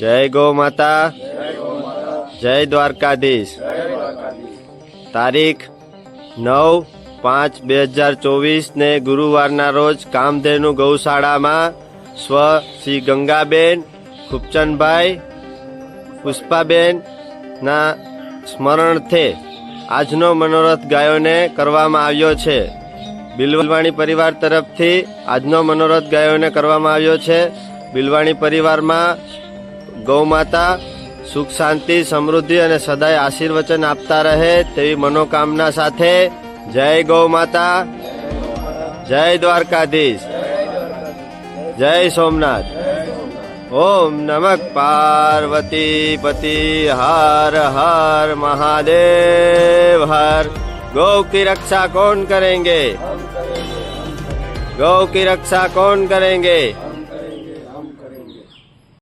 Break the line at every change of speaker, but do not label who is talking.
જય ગૌ માતા જય દ્વારકાધીશ. તારીખ નવ પાંચ બે હજાર ચોવીસ ને ગુરુવારના રોજ કામધેનુ ગૌશાળામાં સ્વ શ્રી ગંગાબેન, ખૂબચંદભાઈ પુષ્પાબેન ના સ્મરણથે આજનો મનોરથ ગાયોને કરવામાં આવ્યો છે. બિલવાણી પરિવાર તરફથી આજનો મનોરથ ગાયોને કરવામાં આવ્યો છે. બિલવાણી પરિવારમાં ગૌમાતા સુખ શાંતિ સમૃદ્ધિ અને સદાય આશીર્વચન આપતા રહે તેવી મનોકામના સાથે જય ગૌ માતા જય દ્વારકાધીશ જય સોમનાથ ઓમ નમઃ પાર્વતી પતિ હર હર મહાદેવ હર ગૌ की रक्षा कौन करेंगे गौ की रक्षा कौन करेंगे